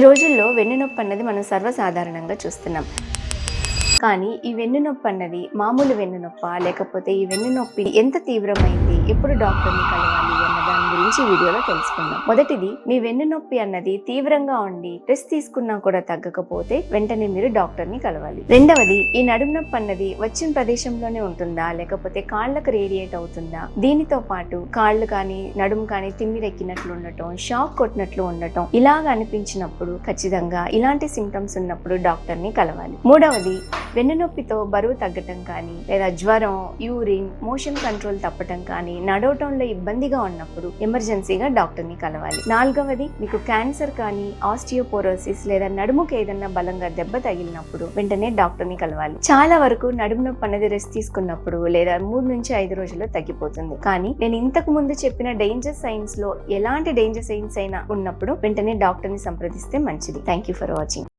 ఈ రోజుల్లో వెన్నునొప్పి అన్నది మనం సర్వసాధారణంగా చూస్తున్నాం. కానీ ఈ వెన్నునొప్పి అన్నది మామూలు వెన్నునొప్ప లేకపోతే ఈ వెన్నునొప్పి ఎంత తీవ్రమైంది? ఎప్పుడు డాక్టర్ని కలవాలి గురించి వీడియోలో తెలుసుకుందాం. మొదటిది మీ వెన్నునొప్పి అన్నది తీవ్రంగా ఉండి రెస్ట్ తీసుకున్నా కూడా తగ్గకపోతే వెంటనే మీరు డాక్టర్ని కలవాలి. రెండవది ఈ నడుము నొప్పి అన్నది వచ్చిన ప్రదేశంలోనే ఉంటుందా? లేకపోతే కాళ్ళకు రేడియేట్ అవుతుందా? దీనితో పాటు కాళ్ళు కానీ నడుము కానీ తిమ్మిరెక్కినట్లు ఉండటం షాక్ కొట్టినట్లు ఉండటం ఇలాగ అనిపించినప్పుడు ఖచ్చితంగా ఇలాంటి సిమ్టమ్స్ ఉన్నప్పుడు డాక్టర్ని కలవాలి. మూడవది వెన్నునొప్పితో బరువు తగ్గటం కానీ లేదా జ్వరం యూరిన్ మోషన్ కంట్రోల్ తప్పటం కానీ నడవటంలో ఇబ్బందిగా ఉన్నప్పుడు ఎమర్జెన్సీగా డాక్టర్ని కలవాలి. నాలుగవది మీకు క్యాన్సర్ కానీ ఆస్టియోపోరోసిస్ లేదా నడుముకి ఏదన్నా బలంగా దెబ్బ తగిలినప్పుడు వెంటనే డాక్టర్ని కలవాలి. చాలా వరకు నడుము నొప్పి అనేది రెస్ట్ తీసుకున్నప్పుడు లేదా మూడు నుంచి ఐదు రోజుల్లో తగ్గిపోతుంది. కానీ నేను ఇంతకు ముందు చెప్పిన డేంజర్ సైన్స్లో ఎలాంటి డేంజర్ సైన్స్ అయినా ఉన్నప్పుడు వెంటనే డాక్టర్ని సంప్రదిస్తే మంచిది. Thank you for watching.